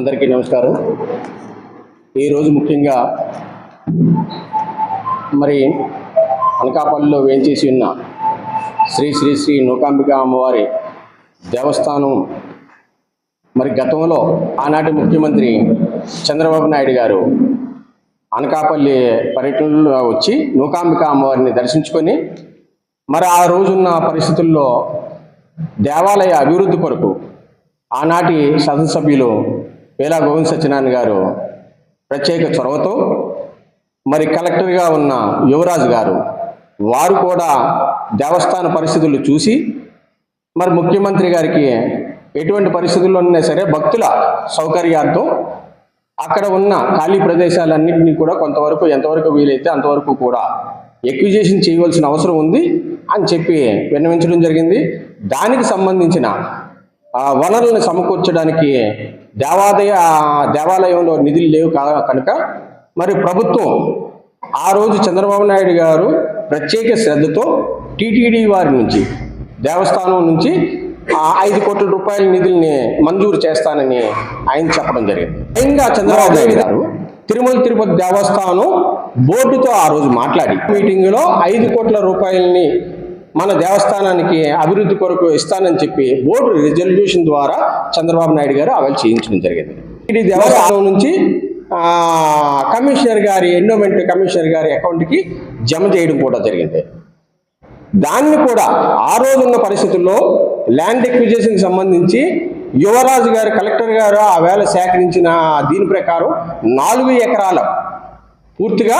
అందరికీ నమస్కారం. ఈరోజు ముఖ్యంగా మరి అనకాపల్లిలో వేంచేసి ఉన్న శ్రీ శ్రీ శ్రీ నూకాంబిక అమ్మవారి దేవస్థానం మరి గతంలో ఆనాటి ముఖ్యమంత్రి చంద్రబాబు నాయుడు గారు అనకాపల్లి పర్యటనలో వచ్చి నూకాంబిక అమ్మవారిని దర్శించుకొని మరి ఆ రోజున్న పరిస్థితుల్లో దేవాలయ అభివృద్ధి కొరకు ఆనాటి శాసనసభ్యులు వేలా గోవింద్ సత్యనారాయణ గారు ప్రత్యేక చొరవతో మరి కలెక్టర్గా ఉన్న యువరాజు గారు వారు కూడా దేవస్థాన పరిస్థితులు చూసి మరి ముఖ్యమంత్రి గారికి ఎటువంటి పరిస్థితుల్లో ఉన్నా సరే భక్తుల సౌకర్యార్థం అక్కడ ఉన్న ఖాళీ ప్రదేశాలన్నింటినీ కూడా కొంతవరకు ఎంతవరకు వీలైతే అంతవరకు కూడా ఎక్విజేషన్ చేయవలసిన అవసరం ఉంది అని చెప్పి విన్నవించడం జరిగింది. దానికి సంబంధించిన ఆ, వనరులను సమకూర్చడానికి దేవాలయ దేవాలయంలో నిధులు లేవు కనుక మరి ప్రభుత్వం ఆ రోజు చంద్రబాబు నాయుడు గారు ప్రత్యేక శ్రద్ధతో టీటీడీ వారి నుంచి దేవస్థానం నుంచి ఆ ఐదు కోట్ల రూపాయల నిధుల్ని మంజూరు చేస్తానని ఆయన చెప్పడం జరిగింది. స్వయంగా చంద్రబాబు నాయుడు గారు తిరుమల తిరుపతి దేవస్థానం బోర్డుతో ఆ రోజు మాట్లాడి మీటింగ్లో ఐదు కోట్ల రూపాయలని మన దేవస్థానానికి అభివృద్ధి కొరకు ఇస్తానని చెప్పి బోర్డు రిజల్యూషన్ ద్వారా చంద్రబాబు నాయుడు గారు అవైల్ చేయించడం జరిగింది. ఇది దేవస్థానం నుంచి కమిషనర్ గారి ఎండోమెంట్ కమిషనర్ గారి అకౌంట్కి జమ చేయడం కూడా జరిగింది. దాన్ని కూడా ఆ రోజున్న పరిస్థితుల్లో ల్యాండ్ ఎక్విజేషన్కి సంబంధించి యువరాజు గారు కలెక్టర్ గారు ఆ వేళ సేకరించిన దీని ప్రకారం నాలుగు ఎకరాల పూర్తిగా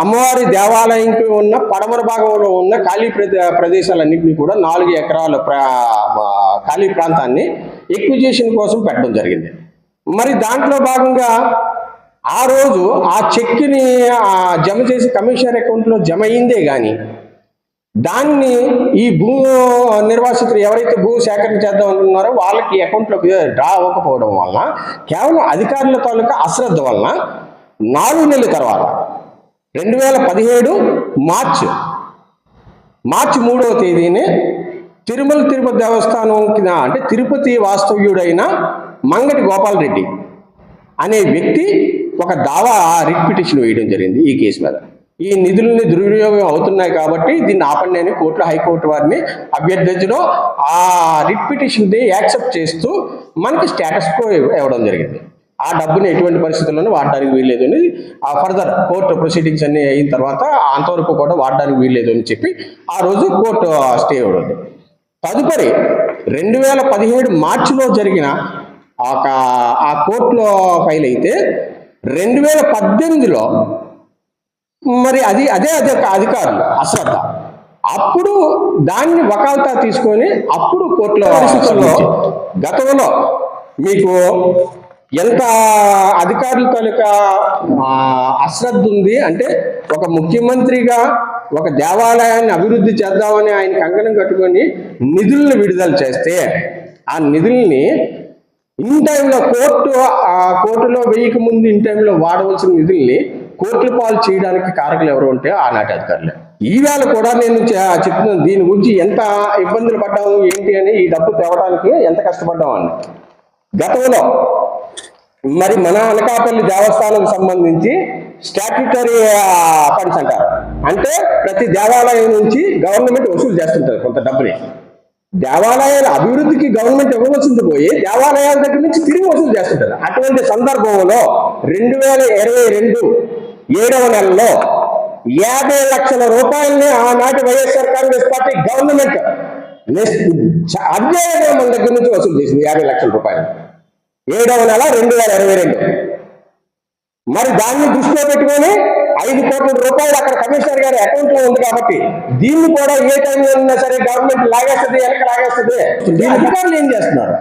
అమ్మవారి దేవాలయంకి ఉన్న పడమర భాగంలో ఉన్న ఖాళీ ప్రదే ప్రదేశాలన్నింటినీ కూడా నాలుగు ఎకరాల ఖాళీ ప్రాంతాన్ని ఎక్విజేషన్ కోసం పెట్టడం జరిగింది. మరి దాంట్లో భాగంగా ఆ రోజు ఆ చెక్ని జమ చేసి కమిషనర్ అకౌంట్లో జమ అయిందే కానీ దాన్ని ఈ భూ నిర్వాసితులు ఎవరైతే భూ సేకరణ చేద్దాం అనుకున్నారో వాళ్ళకి అకౌంట్లోకి డ్రా అవ్వకపోవడం వలన కేవలం అధికారుల తాలూకా అశ్రద్ధ వలన నాలుగు నెలల తర్వాత రెండు వేల పదిహేడు మార్చ్. మార్చి మూడవ తేదీని తిరుమల తిరుపతి దేవస్థానం కింద అంటే తిరుపతి వాస్తవ్యుడైన మంగటి గోపాలరెడ్డి అనే వ్యక్తి ఒక దావా రిట్ పిటిషన్ వేయడం జరిగింది ఈ కేసు మీద. ఈ నిధులని దుర్వినియోగం అవుతున్నాయి కాబట్టి దీన్ని ఆపండి అని కోర్టులో హైకోర్టు వారిని అభ్యర్థించడం ఆ రిట్ పిటిషన్ని యాక్సెప్ట్ చేస్తూ మనకి స్టేటస్ కో ఇవ్వడం జరిగింది. ఆ డబ్బుని ఎటువంటి పరిస్థితుల్లోనూ వాడడానికి వీల్లేదు అని ఆ ఫర్దర్ కోర్టు ప్రొసీడింగ్స్ అన్ని అయిన తర్వాత అంతవరకు కూడా వాడడానికి వీల్లేదు అని చెప్పి ఆ రోజు కోర్టు స్టే ఇవ్వడం తదుపరి రెండు వేల పదిహేడు మార్చిలో జరిగిన ఒక ఆ కోర్టులో ఫైల్ అయితే రెండు వేల పద్దెనిమిదిలో మరి అది అదే అదే అధికారులు అశ్రద్ధ. అప్పుడు దాన్ని వకాల్తా తీసుకొని అప్పుడు కోర్టులో పరిస్థితుల్లో గతంలో మీకు ఎంత అధికారుల తాలూకా అశ్రద్ధ ఉంది అంటే ఒక ముఖ్యమంత్రిగా ఒక దేవాలయాన్ని అభివృద్ధి చేద్దామని ఆయన కంకణం కట్టుకొని నిధులను విడుదల చేస్తే ఆ నిధుల్ని ఇన్ టైంలో కోర్టు ఆ కోర్టులో వెయ్యక ముందు ఇన్ టైంలో వాడవలసిన నిధుల్ని కోర్టుల పాలు చేయడానికి కారకులు ఎవరు ఉంటే ఆనాటి అధికారులే. ఈవేళ కూడా నేను చెప్తున్నాను దీని గురించి ఎంత ఇబ్బందులు పడ్డాము ఏంటి అని ఈ డబ్బు తేవడానికి ఎంత కష్టపడ్డాము అని. గతంలో మరి మన అనకాపల్లి దేవస్థానం సంబంధించి స్టాట్యుటరీ ఫండ్స్ అంటారు అంటే. ప్రతి దేవాలయం నుంచి గవర్నమెంట్ వసూలు చేస్తుంటారు కొంత డబ్బుని. దేవాలయాల అభివృద్ధికి గవర్నమెంట్ ఇవ్వవలసింది పోయి దేవాలయాల దగ్గర నుంచి తిరిగి వసూలు చేస్తుంటారు అటువంటి సందర్భంలో రెండు వేల ఇరవై రెండు ఏడవ నెలలో యాభై లక్షల రూపాయలని ఆనాటి వైఎస్ఆర్ కాంగ్రెస్ పార్టీ గవర్నమెంట్ అధ్యయనం మన దగ్గర నుంచి వసూలు చేసింది యాభై లక్షల రూపాయలు. ఏడవ నెల రెండు వేల ఇరవై రెండు. మరి దాన్ని దృష్టిలో పెట్టుకొని ఐదు కోట్ల రూపాయలు అక్కడ కమిషనర్ గారి అకౌంట్లో ఉంది కాబట్టి దీన్ని కూడా ఏ టైంలో ఉన్నా సరే గవర్నమెంట్ లాగేస్తుంది వెనక లాగేస్తుంది. దీని అధికారులు ఏం చేస్తున్నారు?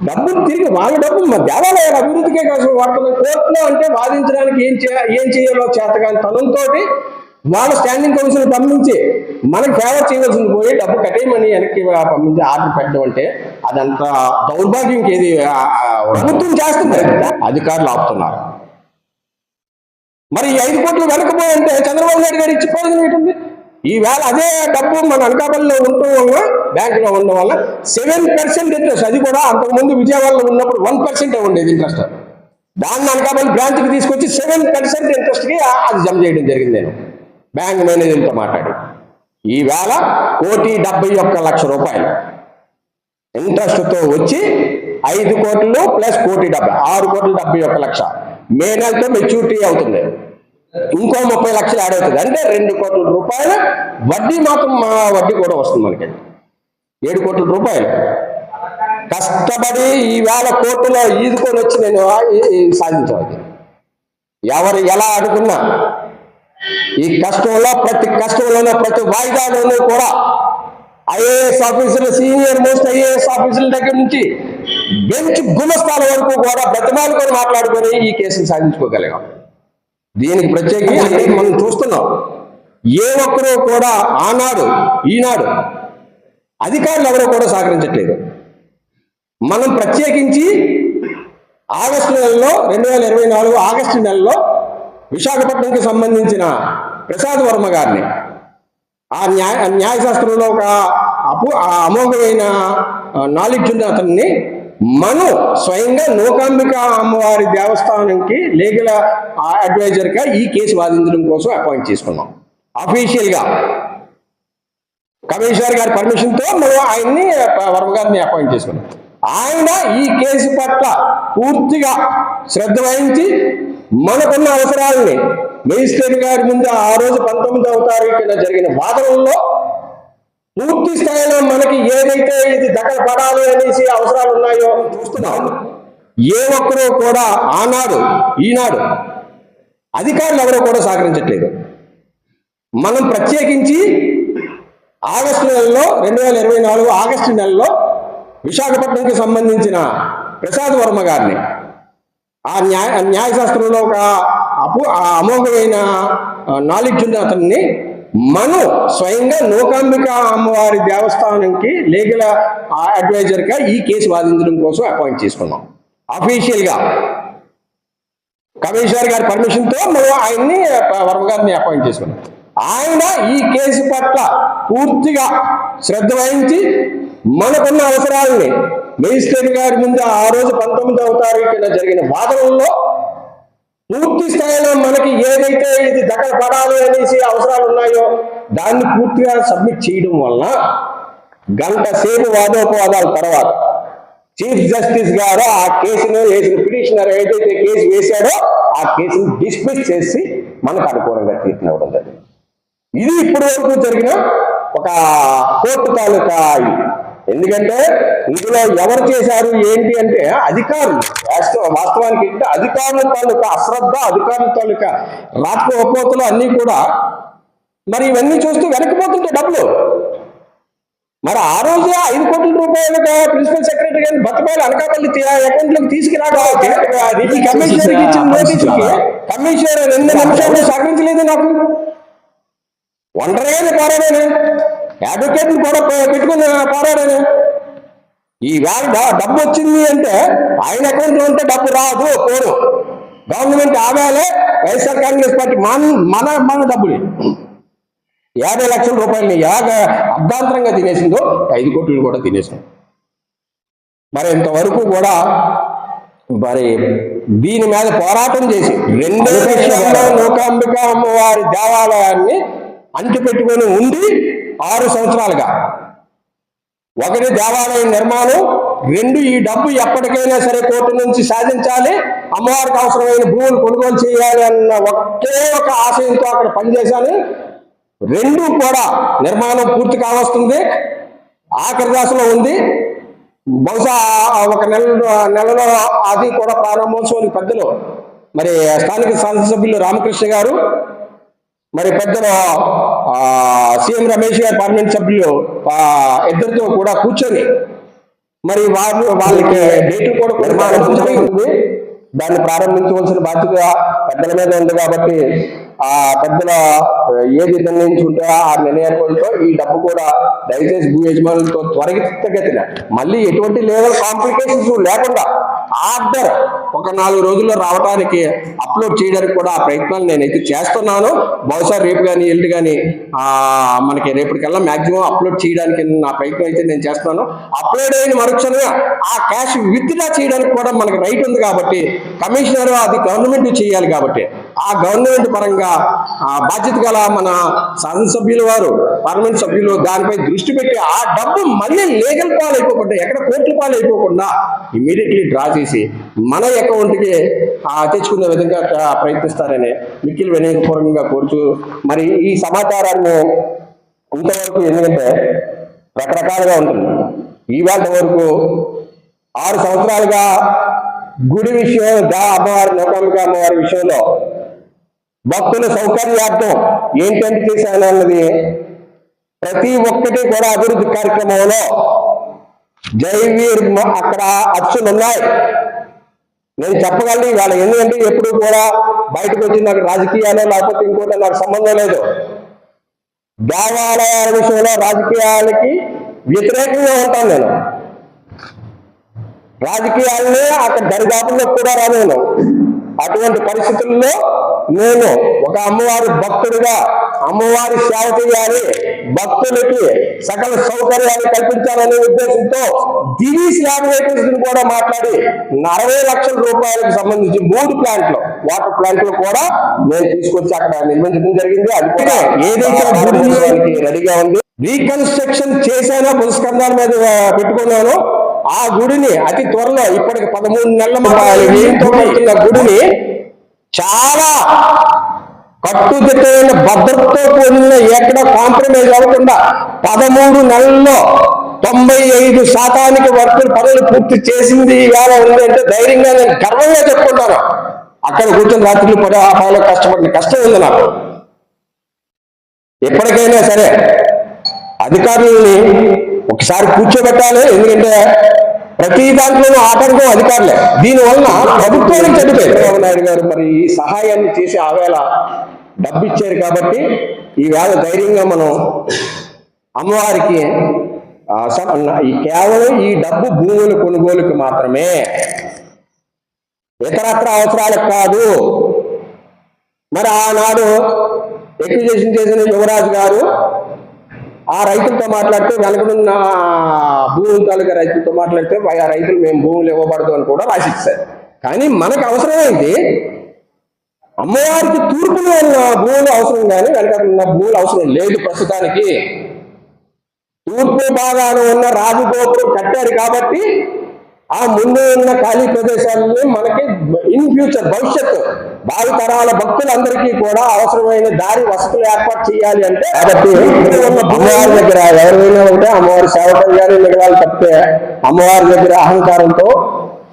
డబ్బులు తిరిగి వాళ్ళ డబ్బులు మా దేవాలయాల అభివృద్ధికే కోసం వాడుతున్నారు కోర్టులో అంటే వాదించడానికి ఏం చేయ ఏం చేయాలో చేతగాని తనంతో వాళ్ళ స్టాండింగ్ కౌన్సిల్ పంపించి మనకి ఫేవర్ చేయవలసింది పోయి డబ్బు కట్టేయమని వెనక్కి పంపించి ఆర్డర్ పెట్టడం అంటే అదంతా దౌర్భాగ్యం ఏది ప్రభుత్వం చేస్తుంది. అధికారులు ఆపుతున్నారు. మరి ఈ ఐదు కోట్లు వెనకపోయంటే చంద్రబాబు నాయుడు గారు ఇచ్చి ప్రయోజనం ఏంటండి? ఈవేళ అదే డబ్బు మన అనకాపల్లిలో ఉండటం వల్ల బ్యాంకులో ఉండడం వల్ల సెవెన్ పర్సెంట్ ఇంట్రెస్ట్ అది కూడా అంతకుముందు విజయవాడలో ఉన్నప్పుడు వన్ పర్సెంటే ఉండేది ఇంట్రెస్ట్ దాన్ని అనకాపల్లి బ్రాంచ్కి తీసుకొచ్చి సెవెన్ పర్సెంట్ ఇంట్రెస్ట్కి అది జమ చేయడం జరిగింది. నేను బ్యాంక్ మేనేజర్తో మాట్లాడి. ఈవేళ కోటి డెబ్బై ఒక్క లక్ష రూపాయలు. ఇంట్రెస్ట్తో వచ్చి ఐదు కోట్లు ప్లస్ కోటి డెబ్బై ఆరు కోట్ల డెబ్బై ఒక్క లక్ష. మే నెలతో మెచ్యూరిటీ అవుతుంది. ఇంకో ముప్పై లక్షలు యాడ్ అవుతుంది. అంటే రెండు కోట్ల రూపాయలు వడ్డీ మాత్రం మా వడ్డీ కూడా వస్తుంది మనకి. ఏడు కోట్ల రూపాయలు. కష్టపడి ఈవేళ కోర్టులో ఈదుకొని వచ్చి నేను సాధించవచ్చు ఎవరు ఎలా అడుగున్నా ఈ కష్టంలో ప్రతి కష్టంలోనూ ప్రతి వాయిదాలోనూ కూడా ఐఏఎస్ ఆఫీసులు సీనియర్ మోస్ట్ ఐఏఎస్ ఆఫీసుల దగ్గర నుంచి బెంచ్ గుమస్తాల వరకు కూడా బ్రతిమాలుకొని మాట్లాడుకొని ఈ కేసును సాధించుకోగలిగాం. దీనికి ప్రత్యేకించి మనం చూస్తున్నాం? ఏ ఒక్కరూ కూడా ఆనాడు ఈనాడు అధికారులు ఎవరో కూడా సహకరించట్లేదు. మనం ప్రత్యేకించి ఆగస్టు నెలలో రెండు వేల ఇరవై నాలుగు ఆగస్టు నెలలో విశాఖపట్నంకి సంబంధించిన ప్రసాద్ వర్మ గారిని. ఆ న్యాయ న్యాయశాస్త్రంలో ఒక అపు ఆ అమోఘమైన నాలెడ్జ్ ఉన్న అతన్ని. మనం స్వయంగా నూకాంబిక అమ్మవారి దేవస్థానంకి లీగల్ అడ్వైజర్గా ఈ కేసు వాదించడం కోసం అపాయింట్ చేసుకున్నాం. అఫీషియల్గా కమిషనర్ గారి పర్మిషన్తో మనం ఆయన్ని వర్మ గారిని అపాయింట్ చేసుకున్నాం. ఆయన ఈ కేసు పట్ల పూర్తిగా శ్రద్ధ వహించి మనకున్న అవసరాలని మేజిస్ట్రేట్ గారి ముందు ఆ రోజు పంతొమ్మిదవ తారీఖున జరిగిన వాదనల్లో పూర్తి స్థాయిలో మనకి ఏదైతే ఇది దగ్గర పడాలి అనేసి అవసరాలు ఉన్నాయో చూస్తున్నాం. ఏ ఒక్కరూ కూడా ఆనాడు ఈనాడు అధికారులు ఎవరో కూడా సహకరించట్లేదు. మనం ప్రత్యేకించి ఆగస్టు నెలలో రెండు వేల ఇరవై నాలుగు ఆగస్టు నెలలో విశాఖపట్నంకి సంబంధించిన ప్రసాద్ వర్మ గారిని ఆ న్యాయ న్యాయశాస్త్రంలో ఒక అపు ఆ అమోఘమైన నాలెడ్జ్ ఉన్న అతన్ని మనం స్వయంగా నూకాంబిక అమ్మవారి దేవస్థానంకి లీగల్ అడ్వైజర్గా ఈ కేసు వాదించడం కోసం అపాయింట్ చేసుకున్నాం. అఫీషియల్గా కమిషనర్ గారి పర్మిషన్తో మనం ఆయన్ని వర్మ గారిని అపాయింట్ చేసుకున్నాం. ఆయన ఈ కేసు పట్ల పూర్తిగా శ్రద్ధ వహించి మనకున్న అవసరాలని మేజిస్ట్రేట్ గారి ముందు ఆ రోజు పంతొమ్మిదవ తారీఖున జరిగిన వాదనల్లో పూర్తి స్థాయిలో మనకి ఏదైతే ఇది దగ్గర పడాలి అనేసి అవసరాలు ఉన్నాయో దాన్ని పూర్తిగా సబ్మిట్ చేయడం వలన గంట సేపు వాదోపవాదాల తర్వాత చీఫ్ జస్టిస్ గారు ఆ కేసును వేసిన పిటిషనర్ ఏదైతే కేసు వేశాడో ఆ కేసును డిస్మిస్ చేసి మనకు అనుకూలంగా తీర్పునివ్వడం జరిగింది. ఇది ఇప్పటి వరకు జరిగిన ఒక కోర్టు తాలూకా ఎందుకంటే ఇందులో ఎవరు చేశారు ఏంటి అంటే అధికారులు. వాస్తవ వాస్తవానికి ఏంటంటే అధికారుల తాలూకా అశ్రద్ధ అధికారుల తాలూకా రాకపోకలు అన్నీ కూడా మరి ఇవన్నీ చూస్తూ వెనక్కిపోతుంటే డబ్బులు. మరి ఆ రోజు ఐదు కోట్ల రూపాయలు ప్రిన్సిపల్ సెక్రటరీ గారిని బతకాలి అనకాపల్లి అకౌంట్లోకి ఈ కమిషనర్ ఇచ్చిన నోటీసుకి కమిషనర్ రెండు నిమిషాలు సహకరించలేదు నాకు. ఒంటరిగానే పోరాడాను. అడ్వకేట్ కూడా పెట్టుకుని పోరాడాను. ఈ వేళ డబ్బు వచ్చింది అంటే ఆయన అకౌంట్లో ఉంటే డబ్బు రాదు పోరు గవర్నమెంట్ ఆదాయాలే వైఎస్ఆర్ కాంగ్రెస్ పార్టీ మన మన మన డబ్బులు. యాభై లక్షల రూపాయలని ఎలాగ అర్ధాంతరంగా తినేసిందో ఐదు కోట్లు కూడా తినేసింది మరి ఇంతవరకు కూడా మరి దీని మీద పోరాటం చేసి రెండో విషయంలో లోకాంబిక అమ్మవారి దేవాలయాన్ని అంటిపెట్టుకొని ఉండి ఆరు సంవత్సరాలుగా ఒకటి దేవాలయం నిర్మాణం రెండు ఈ డబ్బు ఎప్పటికైనా సరే కోర్టు నుంచి సాధించాలి అమ్మవారికి అవసరమైన భూములు కొనుగోలు చేయాలి అన్న ఒకే ఒక ఆశయంతో అక్కడ పనిచేశాను. రెండు కూడా నిర్మాణం పూర్తి కావస్తుంది ఆఖరి దశలో ఉంది. బహుశా ఒక నెల నెలలో అది కూడా ప్రారంభోత్సవానికి పెద్దలు మరి స్థానిక శాసనసభ్యులు రామకృష్ణ గారు మరి పెద్దలు సీఎం రమేష్ గారు పార్లమెంట్ సభ్యులు ఆ, ఇద్దరితో కూడా కూర్చొని మరి వాళ్ళు వాళ్ళకి డేట్ కూడా నిర్మాణం దాన్ని ప్రారంభించవలసిన బాధ్యత పెద్దల మీద ఉంది కాబట్టి ఆ పెద్దల ఏది నిర్ణయించుకుంటే ఆ నిర్ణయాలతో ఈ డబ్బు కూడా దయచేసి భూ యజమానులతో త్వరగతిన మళ్ళీ ఎటువంటి లీగల్ కాంప్లికేషన్స్ లేకుండా ఆర్డర్ ఒక నాలుగు రోజుల్లో రావడానికి అప్లోడ్ చేయడానికి కూడా ఆ ప్రయత్నాలు నేనైతే చేస్తున్నాను. బహుశా రేపు కానీ ఎల్లుండి కానీ ఆ, మనకి రేపటికల్లా మాక్సిమం అప్లోడ్ చేయడానికి నా ప్రయత్నం అయితే నేను చేస్తున్నాను. అప్లోడ్ అయిన మరుక్షణమే ఆ క్యాష్ విత్డ్రా చేయడానికి కూడా మనకి రైట్ ఉంది కాబట్టి కమిషనర్ అది గవర్నమెంట్ చేయాలి కాబట్టి ఆ గవర్నమెంట్ పరంగా ఆ బాధ్యత గల మన శాసనసభ్యుల వారు పార్లమెంట్ సభ్యులు దానిపై దృష్టి పెట్టి ఆ డబ్బు మళ్ళీ లీగల్ అయిపోకుండా ఎక్కడ కోర్టు అయిపోకుండా ఇమీడియట్లీ డ్రా చేసి మన అకౌంట్కి తెచ్చుకునే విధంగా ప్రయత్నిస్తారని మిక్కిలి వినయపూర్వకంగా కోరుచు మరి ఈ సమాచారాన్ని ఇంతవరకు ఎందుకంటే రకరకాలుగా ఉంటుంది. ఇవాళ వరకు ఆరు సంవత్సరాలుగా గుడి విషయం దా అమ్మవారి నౌకాంబిక అమ్మవారి విషయంలో భక్తుల సౌకర్యార్థం ఏంటంటే చేశాను అన్నది ప్రతి ఒక్కటి కూడా అభివృద్ధి కార్యక్రమంలో జైవీర్ అక్కడ అచ్చులు ఉన్నాయి. నేను చెప్పగలను ఇవాళ ఎందుకంటే ఎప్పుడు కూడా బయటకు వచ్చి నాకు రాజకీయాలు లేకపోతే ఇంకోటి నాకు సంబంధం లేదు. దేవాలయాల విషయంలో రాజకీయాలకి వ్యతిరేకంగా ఉంటాను నేను. రాజకీయాలనే అక్కడ దరిదాపుల్లో కూడా రాలేను అటువంటి పరిస్థితుల్లో నేను ఒక అమ్మవారి భక్తుడిగా అమ్మవారి సేవ చేయాలి భక్తులకి సకల సౌకర్యాలు కల్పించాలనే ఉద్దేశంతో దివీ స్లాబ్ వెహికల్స్ కూడా మాట్లాడి అరవై లక్షల రూపాయలకు సంబంధించి మూడు ప్లాంట్లు వాటర్ ప్లాంట్లు కూడా నేను తీసుకొచ్చి అక్కడ నిర్మించడం జరిగింది. అది కూడా ఏదైతే రెడీగా ఉంది. రీకన్స్ట్రక్షన్ చేశానో పురస్కంధాల మీద పెట్టుకున్నాను. ఆ గుడిని అతి త్వరలో ఇప్పటికి పదమూడు నెలల కట్టిన గుడిని చాలా కట్టుదిట్టమైన భద్రతతో కూడిన ఎక్కడ కాంప్రమైజ్ అవ్వకుండా పదమూడు నెలల్లో తొంభై ఐదు శాతానికి వర్కులు పనులు పూర్తి చేసింది ఇవాళ ఉంది అంటే ధైర్యంగా నేను గర్వంగా చెప్పుకుంటాను. అక్కడ కూర్చొని రాత్రులు పడి ఆ పనులు కష్టపడిన కష్టం ఉంది నాకు. ఎప్పటికైనా సరే అధికారులని ఒకసారి కూర్చోబెట్టాలి ఎందుకంటే ప్రతి దాంట్లోనూ ఆటంకం అధికారులే. దీనివల్ల ప్రభుత్వానికి చెడిపోయింది చంద్రబాబు నాయుడు గారు మరి ఈ సహాయాన్ని చేసి ఆవేళ డబ్బు ఇచ్చారు కాబట్టి ఈ వేళ ధైర్యంగా మనం అమ్మవారికి కేవలం ఈ డబ్బు భూముల కొనుగోలుకు మాత్రమే. ఇతరత్ర అవసరాలకు కాదు. మరి ఆనాడు ఎక్విజేషన్ చేసిన యువరాజు గారు ఆ రైతులతో మాట్లాడితే వెనకడున్న భూముల తాలూకా రైతులతో మాట్లాడితే ఆ రైతులు మేము భూములు ఇవ్వబడదు అని కూడా రాసిచ్చారు. కానీ మనకు అవసరమైంది అమ్మవారికి తూర్పులో ఉన్న భూములు అవసరం కానీ వెనక ఉన్న భూములు అవసరం లేదు ప్రస్తుతానికి. తూర్పు భాగాన ఉన్న రాజగోపురం కట్టారు కాబట్టి ఆ ముందు ఉన్న ఖాళీ ప్రదేశాలని మనకి ఇన్ ఫ్యూచర్ భవిష్యత్తు. భావి తరాల భక్తులందరికీ కూడా అవసరమైన దారి వసతులు ఏర్పాటు చేయాలి అంటే కాబట్టి అమ్మవారి దగ్గర ఎవరైనా ఉంటే అమ్మవారి సేవకులు కానీ మిగవాలి తప్పితే అమ్మవారి దగ్గర అహంకారంతో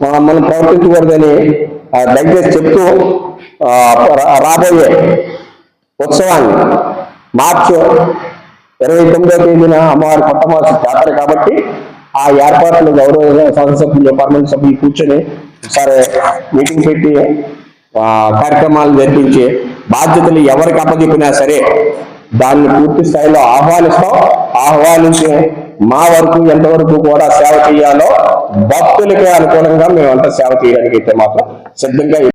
మనం ప్రవర్తించకూడదని ఆ, దయచేసి చెప్తూ రాబోయే ఉత్సవాన్ని మార్చి ఇరవై తొమ్మిదో తేదీన అమ్మవారి కొత్తమాస జాతర కాబట్టి ఆ ఏర్పాట్లు గౌరవ శాసనసభ్యులు పార్లమెంట్ సభ్యులు కూర్చొని సరే మీటింగ్ పెట్టి కార్యక్రమాలు జరిపించి బాధ్యతలు ఎవరికి అప్పచెప్పినా సరే దాన్ని పూర్తి స్థాయిలో ఆహ్వానిస్తాం. ఆహ్వానించి మా వరకు ఎంతవరకు కూడా సేవ చేయాలో భక్తులకి అనుకూలంగా మేమంతా సేవ చేయడానికి అయితే మాత్రం సిద్ధంగా